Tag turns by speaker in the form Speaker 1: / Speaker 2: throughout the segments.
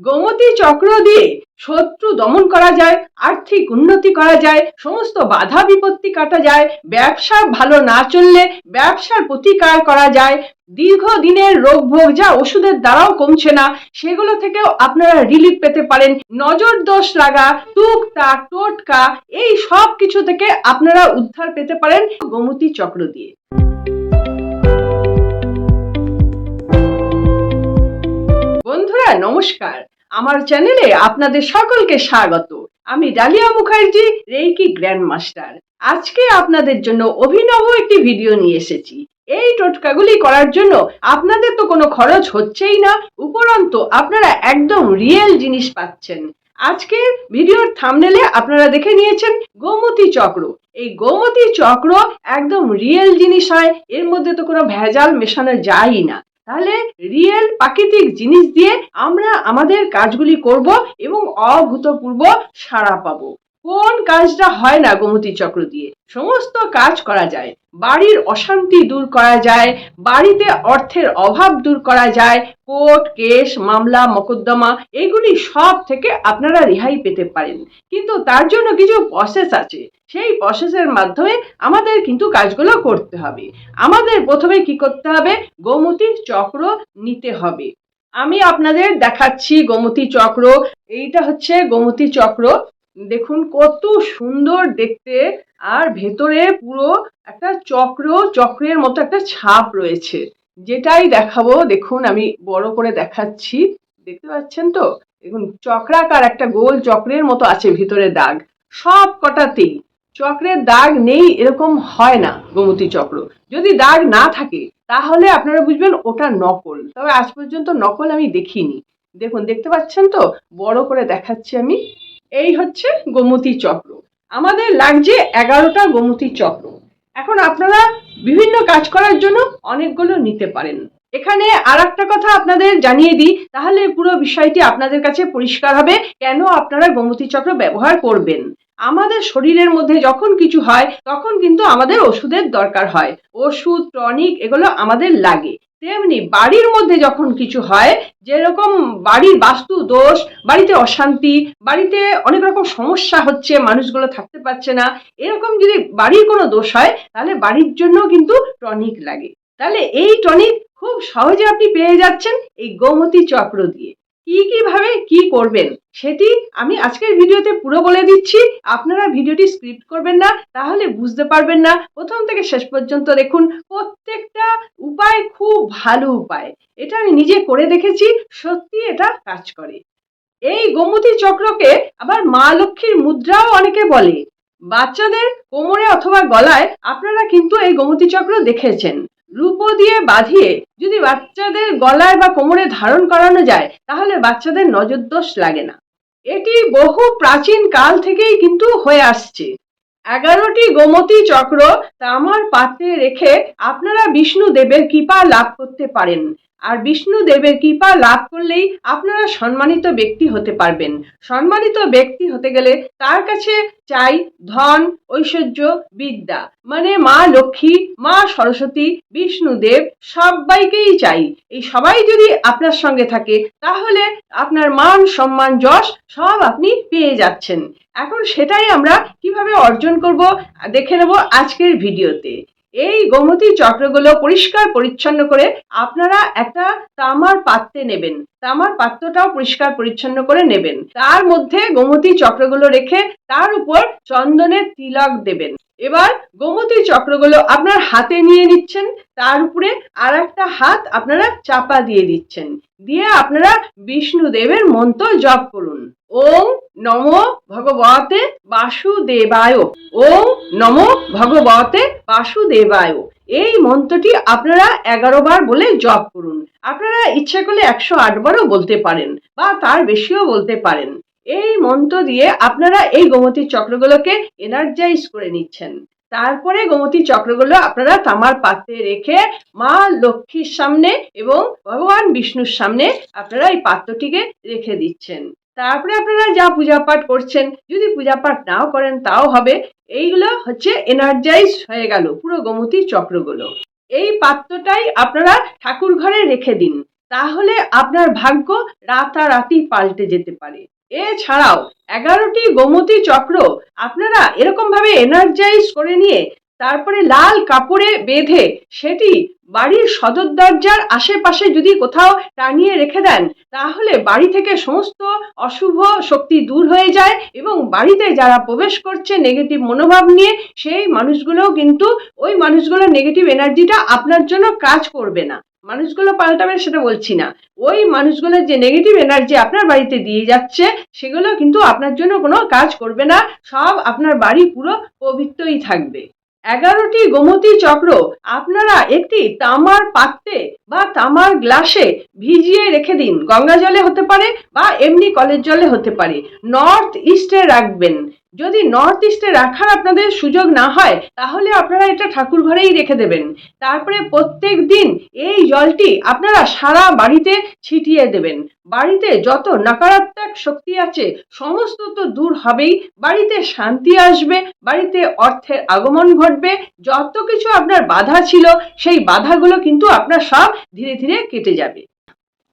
Speaker 1: গোমতী চক্র দিয়ে শত্রু দমন করা যায়, আর্থিক উন্নতি করা যায়, সমস্ত বাধা বিপত্তি কাটা যায়, ব্যবসা ভালো না চললে ব্যবসার প্রতিকার করা যায়, দীর্ঘদিনের রোগ ভোগ যা ওষুধের দ্বারাও কমছে না, সেগুলো থেকেও আপনারা রিলিফ পেতে পারেন। নজর দোষ লাগা টুকটাক টোটকা, এই সব কিছু থেকে আপনারা উদ্ধার পেতে পারেন গোমতী চক্র দিয়ে। নমস্কার। আমার চ্যানেলে আপনাদের সকলকে স্বাগত। আমি Dalia Mukherjee, reiki grand master আজকে আপনাদের জন্য অভিনব একটি ভিডিও নিয়ে এসেছি। এই টোটকাগুলি করার জন্য আপনাদের তো কোনো খরচ হচ্ছেই না, উপরন্তু আপনারা একদম রিয়েল জিনিস পাচ্ছেন। আজকের ভিডিওর থামনেলে আপনারা দেখে নিয়েছেন গোমতী চক্র। এই গোমতী চক্র একদম রিয়েল জিনিস হয়, এর মধ্যে তো কোনো ভেজাল মেশানো যায়ই না। তাহলে রিয়েল প্রাকৃতিক জিনিস দিয়ে আমরা আমাদের কাজগুলি করব এবং অভূতপূর্ব সাড়া পাবো। কোন কাজটা হয় না গোমতী চক্র দিয়ে? সমস্ত কাজ করা যায়। বাড়ির অশান্তি দূর করা যায়, বাড়িতে অর্থের অভাব দূর করা যায়, কোর্ট, কেস, মামলা, মকদ্দমা, এগুলি সব থেকে আপনারা রেহাই পেতে পারেন। কিন্তু তার জন্য কিছু প্রসেস আছে। সেই প্রসেসের মাধ্যমে আমাদের কিন্তু কাজগুলো করতে হবে। আমাদের প্রথমে কি করতে হবে? গোমতী চক্র নিতে হবে। আমি আপনাদের দেখাচ্ছি গোমতী চক্র। এইটা হচ্ছে গোমতী চক্র। দেখুন কত সুন্দর দেখতে। আর ভেতরে পুরো একটা চক্র, চক্রের মতো একটা ছাপ রয়েছে। যেটাই দেখাবো, দেখুন আমি বড় করে দেখাচ্ছি। দেখতে পাচ্ছেন তো? দেখুন, চক্রাকার একটা গোল চক্রের মতো আছে ভিতরে দাগ। সব কটাতেই চক্রের দাগ নেই, এরকম হয় না গোমতী চক্র। যদি দাগ না থাকে, তাহলে আপনারা বুঝবেন ওটা নকল। তবে আজ পর্যন্ত নকল আমি দেখিনি। দেখুন, দেখতে পাচ্ছেন তো? বড় করে দেখাচ্ছি আমি। এই হচ্ছে গোমতী চক্র। আমাদের লাগছে এগারোটা গোমতী চক্র। এখন আপনারা বিভিন্ন কাজ করার জন্য অনেকগুলো নিতে পারেন। এখানে আর একটা কথা আপনাদের জানিয়ে দিই, তাহলে পুরো বিষয়টি আপনাদের কাছে পরিষ্কার হবে, কেন আপনারা গোমতী চক্র ব্যবহার করবেন। আমাদের শরীরের মধ্যে যখন কিছু হয়, তখন কিন্তু আমাদের ওষুধের দরকার হয়। ওষুধ, টনিক এগুলো আমাদের লাগে। তেমনি বাড়ির মধ্যে যখন কিছু হয়, যেরকম বাড়ির বাস্তু দোষ, বাড়িতে অশান্তি, বাড়িতে অনেক রকম সমস্যা হচ্ছে, মানুষগুলো থাকতে পারছে না, এরকম যদি বাড়ির কোনো দোষ হয়, তাহলে বাড়ির জন্য কিন্তু টনিক লাগে। তাহলে এই টনিক খুব সহজে আপনি পেয়ে যাচ্ছেন এই গোমতী চক্র দিয়ে। কি, কীভাবে, কি করবেন সেটি আমি আজকের ভিডিওতে পুরো বলে দিচ্ছি। আপনারা ভিডিওটি স্ক্রিপ্ট করবেন না, তাহলে বুঝতে পারবেন না। প্রথম থেকে শেষ পর্যন্ত দেখুন, প্রত্যেকটা উপায় খুব ভালো উপায়। এটা আমি নিজে করে দেখেছি, সত্যি এটা কাজ করে। এই গোমতী চক্রকে আবার মা লক্ষ্মীর মুদ্রাও অনেকে বলে। বাচ্চাদের কোমরে অথবা গলায় আপনারা কিন্তু এই গোমতী চক্র দেখেছেন। রূপো দিয়ে বাঁধিয়ে যদি বাচ্চাদের গলায় বা কোমরে ধারণ করানো যায়, তাহলে বাচ্চাদের নজরদোষ লাগে না। এটি বহু প্রাচীন কাল থেকেই কিন্তু হয়ে আসছে। এগারোটি গোমতী চক্র তামার পাত্রে রেখে আপনারা বিষ্ণু দেবের কৃপা লাভ করতে পারেন। আর বিষ্ণু দেবের কৃপা লাভ করলেই আপনারা সম্মানিত ব্যক্তি হতে পারবেন। সম্মানিত ব্যক্তি হতে গেলে তার কাছে চাই ধন, ঐশ্বর্য, বিদ্যা। মানে মা লক্ষ্মী, মা সরস্বতী, বিষ্ণুদেব সবাইকেই চাই। এই সবাই যদি আপনার সঙ্গে থাকে, তাহলে আপনার মান, সম্মান, যশ সব আপনি পেয়ে যাচ্ছেন। এখন সেটাই আমরা কীভাবে অর্জন করব, দেখে নেব আজকের ভিডিওতে। এই গোমতী চক্রগুলো পরিষ্কার পরিচ্ছন্ন করে আপনারা একটা তামার পাত্রে নেবেন। তামার পাত্রটাও পরিষ্কার পরিচ্ছন্ন করে নেবেন। তার মধ্যে গোমতী চক্রগুলো রেখে তার উপর চন্দনের তিলক দেবেন। এবার গোমতী চক্রগুলো আপনার হাতে নিয়ে নিচ্ছেন। তার উপরে আর একটা হাত আপনারা চাপা দিয়ে দিচ্ছেন। দিয়ে আপনারা বিষ্ণুদেবের মন্ত্র জপ করুন। ওম নম ভগবতে বাসুদেবায়। ওম নম ভগবতে বাসুদেবায় এই মন্ত্রটি আপনারা এগারো বার বলে জপ করুন। আপনারা ইচ্ছা করলে একশো আট বারও বলতে পারেন বা তার বেশিও বলতে পারেন। এই মন্ত্র দিয়ে আপনারা এই গোমতী চক্রগুলোকে এনার্জাইজ করে নিচ্ছেন। তারপরে গোমতী চক্রগুলো আপনারা তামার পাত্রে রেখে মা লক্ষ্মীর সামনে এবং ভগবান বিষ্ণুর সামনে আপনারা এই পাত্রটিকে রেখে দিচ্ছেন। তারপরে আপনারা যা পূজা পাঠ করছেন, যদি পূজা পাঠ নাও করেন তাও হবে। এইগুলো হচ্ছে এনার্জাইজ হয়ে গেল, পুরো গোমতী চক্রগুলো। এই পাত্রটাই আপনারা ঠাকুর ঘরে রেখে দিন, তাহলে আপনার ভাগ্য রাতারাতি পাল্টে যেতে পারে। এছাড়াও, এগারোটি গোমতী চক্র আপনারা এরকম ভাবে এনার্জাইজ করে নিয়ে তারপরে লাল কাপড়ে বেঁধে সেটি বাড়ির সদর দরজার আশেপাশে যদি কোথাও টানিয়ে রেখে দেন, তাহলে বাড়ি থেকে সমস্ত অশুভ শক্তি দূর হয়ে যায় এবং বাড়িতে যারা প্রবেশ করছে নেগেটিভ মনোভাব নিয়ে, সেই মানুষগুলোও কিন্তু ওই মানুষগুলোর নেগেটিভ এনার্জিটা আপনার জন্য কাজ করবে না। মানুষগুলো পাল্টাবে সেটা বলছি না। ওই মানুষগুলোর যে নেগেটিভ এনার্জি আপনার বাড়িতে দিয়ে যাচ্ছে, সেগুলো কিন্তু আপনার জন্য কোনো কাজ করবে না। সব আপনার বাড়ি পুরো পবিত্রই থাকবে। এগারোটি গোমতী চক্র আপনারা একটি তামার পাত্রে বা তামার গ্লাসে ভিজিয়ে রেখে দিন। গঙ্গা জলে হতে পারে বা এমনি কলের জলে হতে পারে। নর্থ ইস্টে রাখবেন। যদি নর্থ ইস্টে রাখার আপনাদের সুযোগ না হয়, তাহলে আপনারা এটা ঠাকুর ঘরেই রেখে দেবেন। তারপরে প্রত্যেক দিন এই জলটি আপনারা সারা বাড়িতে ছিটিয়ে দেবেন। বাড়িতে যত নকারাত্মক শক্তি আছে, সমস্ত তো দূর হবেই। বাড়িতে শান্তি আসবে, বাড়িতে অর্থের আগমন ঘটবে। যত কিছু আপনার বাধা ছিল, সেই বাধাগুলো কিন্তু আপনার সব ধীরে ধীরে কেটে যাবে।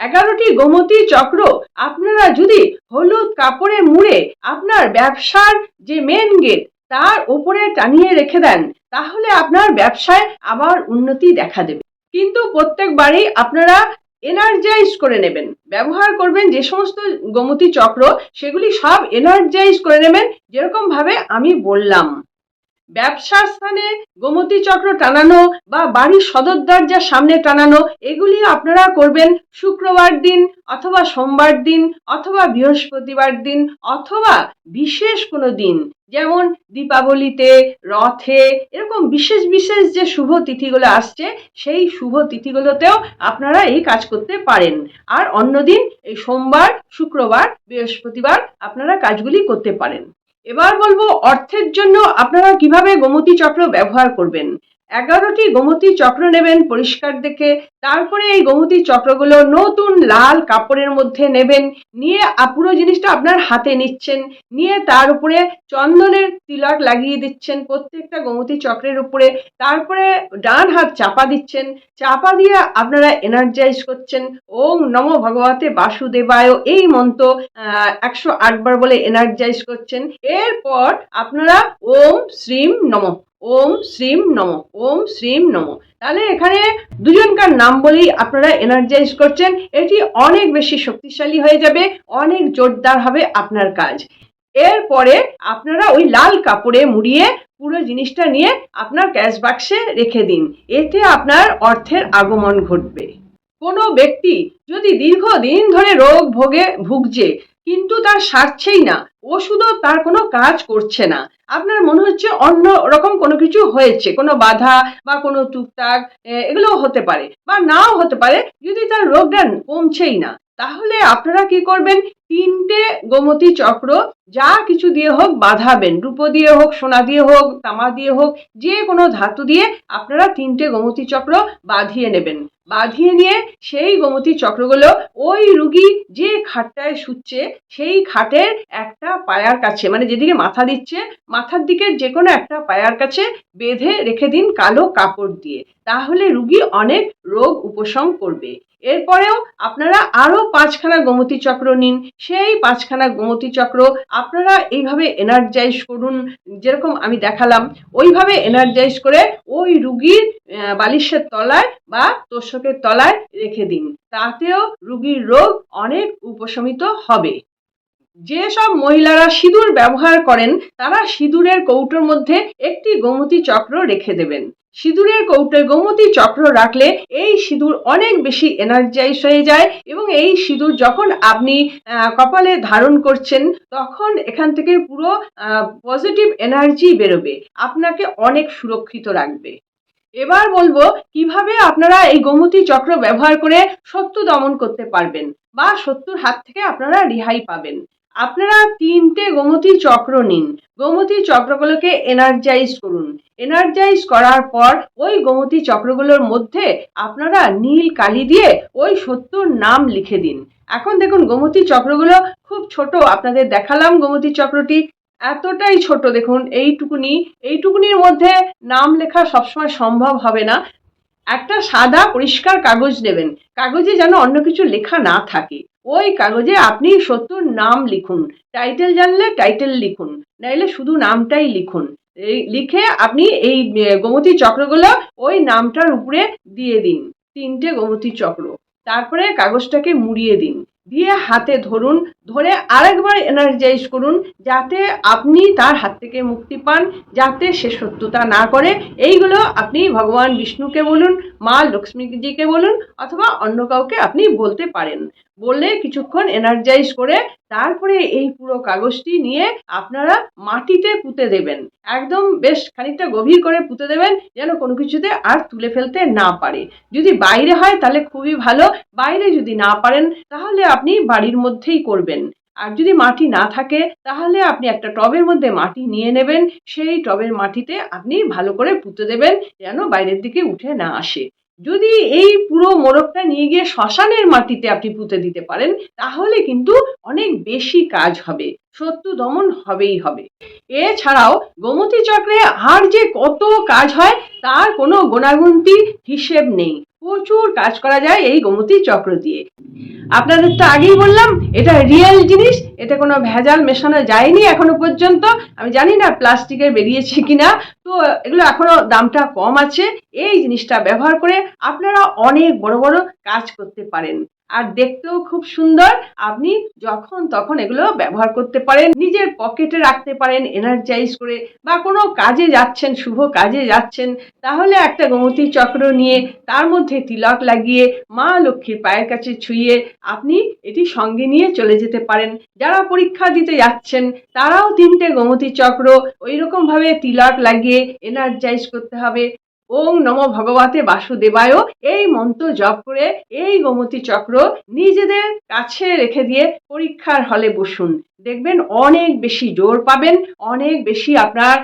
Speaker 1: এগারোটি গোমতী চক্র। আপনারা যদি হলুদ কাপড়ে মুড়ে আপনার ব্যবসার যে মেন গেট তার উপরে টানিয়ে রেখে দেন, তাহলে আপনার ব্যবসায় আবার উন্নতি দেখা দেবে। কিন্তু প্রত্যেকবারই আপনারা এনার্জাইজ করে নেবেন। ব্যবহার করবেন যে সমস্ত গোমতী চক্র, সেগুলি সব এনার্জাইজ করে নেবেন যেরকম ভাবে আমি বললাম। ব্যবসার স্থানে গোমতী চক্র টানানো বা বাড়ির সদর দরজার সামনে টানানো, এগুলি আপনারা করবেন শুক্রবার দিন অথবা সোমবার দিন অথবা বৃহস্পতিবার দিন অথবা বিশেষ কোনো দিন। যেমন দীপাবলিতে, রথে, এরকম বিশেষ বিশেষ যে শুভ তিথিগুলো আসছে, সেই শুভ তিথিগুলোতেও আপনারা এই কাজ করতে পারেন। আর অন্যদিন এই সোমবার, শুক্রবার, বৃহস্পতিবার আপনারা কাজগুলি করতে পারেন। এবার বলব অর্থের জন্য আপনারা কীভাবে গোমতী চক্র ব্যবহার করবেন? এগারোটি গোমতী চক্র নেবেন পরিষ্কার দেখে। তারপরে এই গোমতী চক্রগুলো নতুন লাল কাপড়ের মধ্যে নেবেন। নিয়ে পুরো জিনিসটা আপনার হাতে নিচ্ছেন। নিয়ে তার উপরে চন্দনের তিলক লাগিয়ে দিচ্ছেন প্রত্যেকটা গোমতী চক্রের উপরে। তারপরে ডান হাত চাপা দিচ্ছেন। চাপা দিয়ে আপনারা এনার্জাইজ করছেন। ওম নম ভগবতে বাসুদেবায় এই মন্ত্র একশো আটবার বলে এনার্জাইজ করছেন। এরপর আপনারা ওম শ্রীম নম। ওম শ্রীম নম, ওম শ্রীম নম। তাহলে এখানে দুজনকার নাম বলেই আপনারা এনার্জাইজ করছেন। এটি অনেক বেশি শক্তিশালী হয়ে যাবে, অনেক জোরদার হবে আপনার কাজ। এরপরে আপনারা ওই লাল কাপড়ে মুড়িয়ে পুরো জিনিসটা নিয়ে আপনার ক্যাশ বাক্সে রেখে দিন। এতে আপনার অর্থের আগমন ঘটবে। কোনো ব্যক্তি যদি দীর্ঘদিন ধরে রোগ ভোগে ভুগছে কিন্তু তার সারছেই না। ওষুধও তার কোনো কাজ করছে না। আপনার মনে হচ্ছে অন্য রকম কোনো কিছু হয়েছে, কোনো বাধা বা কোনো টুকটাক এগুলো হতে পারে বা নাও হতে পারে। যদি তার রোগটা কমছেই না, তাহলে আপনারা কি করবেন? তিনটে গোমতী চক্র, যা কিছু দিয়ে হোক বাঁধাবেন। রূপো দিয়ে হোক, সোনা দিয়ে হোক, তামা দিয়ে হোক, যে কোনো ধাতু দিয়ে আপনারা তিনটে গোমতী চক্র বাঁধিয়ে নেবেন। বাঁধিয়ে নিয়ে সেই গোমতী চক্রগুলো ওই রুগী যে খাটটায় শুচ্ছে, সেই খাটের একটা পায়ার কাছে মানে যেদিকে মাথা দিচ্ছে, মাথার দিকের যে কোনো একটা পায়ার কাছে বেঁধে রেখে দিন কালো কাপড় দিয়ে। তাহলে রুগী অনেক রোগ উপশম করবে। এরপরেও আপনারা আরও পাঁচখানা গোমতী চক্র নিন। সেই পাঁচখানা গোমতী চক্র আপনারা এইভাবে এনার্জাইজ করুন, যেরকম আমি দেখালাম, ওইভাবে এনার্জাইজ করে ওই রুগীর বালিশের তলায় বা তোষকের তলায় রেখে দিন। তাতেও রুগীর রোগ অনেক উপশমিত হবে। যেসব মহিলারা সিঁদুর ব্যবহার করেন, তারা সিঁদুরের কৌটোর মধ্যে একটি গোমতী চক্র রেখে দেবেন। সিঁদুরের কৌটোয় গোমতী চক্র রাখলে এই সিঁদুর অনেক বেশি এনার্জাইজ হয়ে যায় এবং এই সিঁদুর যখন আপনি কপালে ধারণ করছেন, তখন এখান থেকে পুরো পজিটিভ এনার্জি বেরোবে, আপনাকে অনেক সুরক্ষিত রাখবে। এবার বলব, কীভাবে আপনারা এই গোমতী চক্র ব্যবহার করে শত্রু দমন করতে পারবেন বা শত্রুর হাত থেকে আপনারা রেহাই পাবেন। আপনারা তিনটে গোমতী চক্র নিন। গোমতী চক্রগুলোকে এনার্জাইজ করুন। এনার্জাইজ করার পর ওই গোমতী চক্রগুলোর মধ্যে আপনারা নীল কালি দিয়ে ওই সত্যর নাম লিখে দিন। এখন দেখুন গোমতী চক্রগুলো খুব ছোট, আপনাদের দেখালাম গোমতী চক্রটি। এতটাই ছোট দেখুন, এইটুকুনি। এইটুকুনির মধ্যে নাম লেখা সবসময় সম্ভব হবে না। একটা সাদা পরিষ্কার কাগজ নেবেন কাগজে যেন অন্য কিছু লেখা না থাকে। ওই কাগজে আপনি সত্যর নাম লিখুন। টাইটেল জানলে টাইটেল লিখুন, নাইলে শুধু নামটাই লিখুন। লিখে আপনি এই গোমতী চক্রগুলো ওই নামটার উপরে দিয়ে দিন, তিনটে গোমতী চক্র। তারপরে কাগজটাকে মুড়িয়ে দিন। দিয়ে হাতে ধরুন, ধরে আরেকবার এনার্জাইজ করুন যাতে আপনি তার হাত থেকে মুক্তি পান, যাতে সে সত্যতা না করে। এইগুলো আপনি ভগবান বিষ্ণুকে বলুন, মা লক্ষ্মীজিকে বলুন, অথবা অন্য কাউকে আপনি বলতে পারেন। বললে কিছুক্ষণ এনার্জাইজ করে তারপরে এই পুরো কাগজটি নিয়ে আপনারা মাটিতে পুঁতে দেবেন। একদম বেশ খানিকটা গভীর করে পুঁতে দেবেন যেন কোনো কিছুতে আর তুলে ফেলতে না পারে। যদি বাইরে হয় তাহলে খুবই ভালো, বাইরে যদি না পারেন তাহলে আপনি বাড়ির মধ্যেই করবেন। আর যদি মাটি না থাকে তাহলে আপনি একটা টবের মধ্যে মাটি নিয়ে নেবেন, সেই টবের মাটিতে আপনি ভালো করে পুঁতে দেবেন যেন বাইরের দিকে উঠে না আসে। যদি এই পুরো মোরগটা নিয়ে গিয়ে শ্মশানের মাটিতে আপনি পুঁতে দিতে পারেন, তাহলে কিন্তু অনেক বেশি কাজ হবে শত্রু দমন হবেই হবে। এছাড়াও গোমতী চক্রে আর যে কত কাজ হয়, তার কোনো গোনাগুন্তি হিসেব নেই। প্রচুর কাজ করা যায় এই গোমতী চক্র দিয়ে। আপনাদের তো আগেই বললাম, এটা রিয়েল জিনিস এটা কোনো ভেজাল মেশানো যায়নি এখনও পর্যন্ত। আমি জানি না প্লাস্টিকের বেরিয়েছে কিনা, তো এগুলো এখনও দামটা কম আছে। এই জিনিসটা ব্যবহার করে আপনারা অনেক বড় বড় কাজ করতে পারেন। আর দেখতেও খুব সুন্দর। আপনি যখন তখন এগুলো ব্যবহার করতে পারেন, নিজের পকেটে রাখতে পারেন এনার্জাইজ করে বা কোনো কাজে যাচ্ছেন, শুভ কাজে যাচ্ছেন, তাহলে একটা গোমতী চক্র নিয়ে তার মধ্যে তিলক লাগিয়ে মা লক্ষ্মীর পায়ের কাছে ছুঁয়ে আপনি এটি সঙ্গে নিয়ে চলে যেতে পারেন। যারা পরীক্ষা দিতে যাচ্ছেন, তারাও তিনটে গোমতী চক্র ওই রকম ভাবে তিলক লাগিয়ে এনার্জাইজ করতে হবে। ওং নম ভগবতে বাসুদেবায়। এই মন্ত্র জপ করে এই গোমতী চক্র নিজেদের কাছে রেখে দিয়ে পরীক্ষার হলে বসুন। দেখবেন অনেক বেশি জোর পাবেন, অনেক বেশি আপনার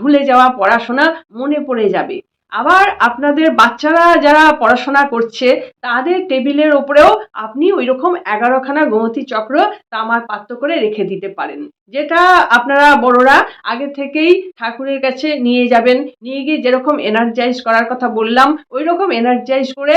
Speaker 1: ভুলে যাওয়া পড়াশোনা মনে পড়ে যাবে। আবার আপনাদের বাচ্চারা যারা পড়াশোনা করছে, তাদের টেবিলের ওপরেও আপনি ওই রকম এগারোখানা গোমতী চক্র তামার পাত্র করে রেখে দিতে পারেন। যেটা আপনারা বড়রা আগে থেকেই ঠাকুরের কাছে নিয়ে যাবেন। নিয়ে গিয়ে যেরকম এনার্জাইজ করার কথা বললাম ওই রকম এনার্জাইজ করে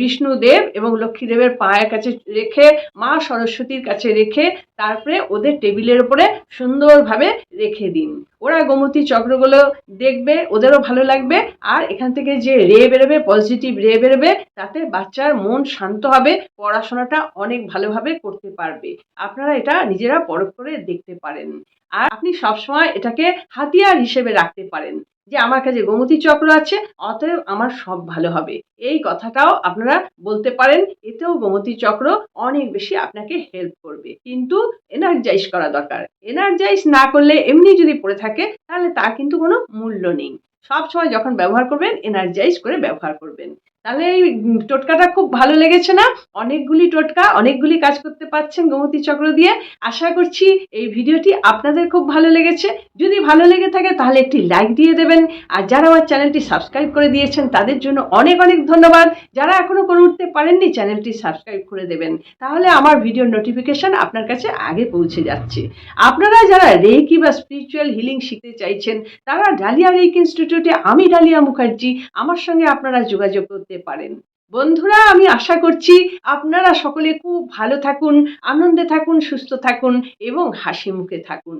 Speaker 1: বিষ্ণুদেব এবং লক্ষ্মীদেবের পায়ের কাছে রেখে, মা সরস্বতীর কাছে রেখে, তারপরে ওদের টেবিলের উপরে সুন্দরভাবে রেখে দিন। ওরা গোমতী চক্রগুলো দেখবে, ওদেরও ভালো লাগবে। আর এখান থেকে যে রে বেরোবে পজিটিভ রে বেরোবে, তাতে বাচ্চার মন শান্ত হবে, পড়াশোনাটা অনেক ভালোভাবে করতে পারবে। আপনারা এটা নিজেরা পরখ করে দেখতে পারেন। আর আপনি সবসময় এটাকে হাতিয়ার হিসেবে রাখতে পারেন যে আমার কাছে গোমতী চক্র আছে, অতএব আমার সব ভালো হবে। এই কথাটাও আপনারা বলতে পারেন, এতেও গোমতী চক্র অনেক বেশি আপনাকে হেল্প করবে। কিন্তু এনার্জাইজ করা দরকার। এনার্জাইজ না করলে এমনি যদি পড়ে থাকে, তাহলে তার কিন্তু কোনো মূল্য নেই। সব সময় যখন ব্যবহার করবেন এনার্জাইজ করে ব্যবহার করবেন। তাহলে এই টোটকাটা খুব ভালো লেগেছে না? অনেকগুলি টোটকা, অনেকগুলি কাজ করতে পারছেন গোমতী চক্র দিয়ে। আশা করছি এই ভিডিওটি আপনাদের খুব ভালো লেগেছে। যদি ভালো লেগে থাকে তাহলে একটি লাইক দিয়ে দেবেন। আর যারা আমার চ্যানেলটি সাবস্ক্রাইব করে দিয়েছেন তাদের জন্য অনেক অনেক ধন্যবাদ। যারা এখনও করে উঠতে পারেননি চ্যানেলটি সাবস্ক্রাইব করে দেবেন। তাহলে আমার ভিডিওর নোটিফিকেশন আপনার কাছে আগে পৌঁছে যাচ্ছে। আপনারা যারা রেকি বা স্পিরিচুয়াল হিলিং শিখতে চাইছেন, তারা ডালিয়া রেক ইনস্টিটিউটে আমি ডালিয়া মুখার্জি। আমার সঙ্গে আপনারা যোগাযোগ করতে পারেন। বন্ধুরা, আমি আশা করছি আপনারা সকলে খুব ভালো থাকুন, আনন্দে থাকুন, সুস্থ থাকুন এবং হাসি মুখে থাকুন।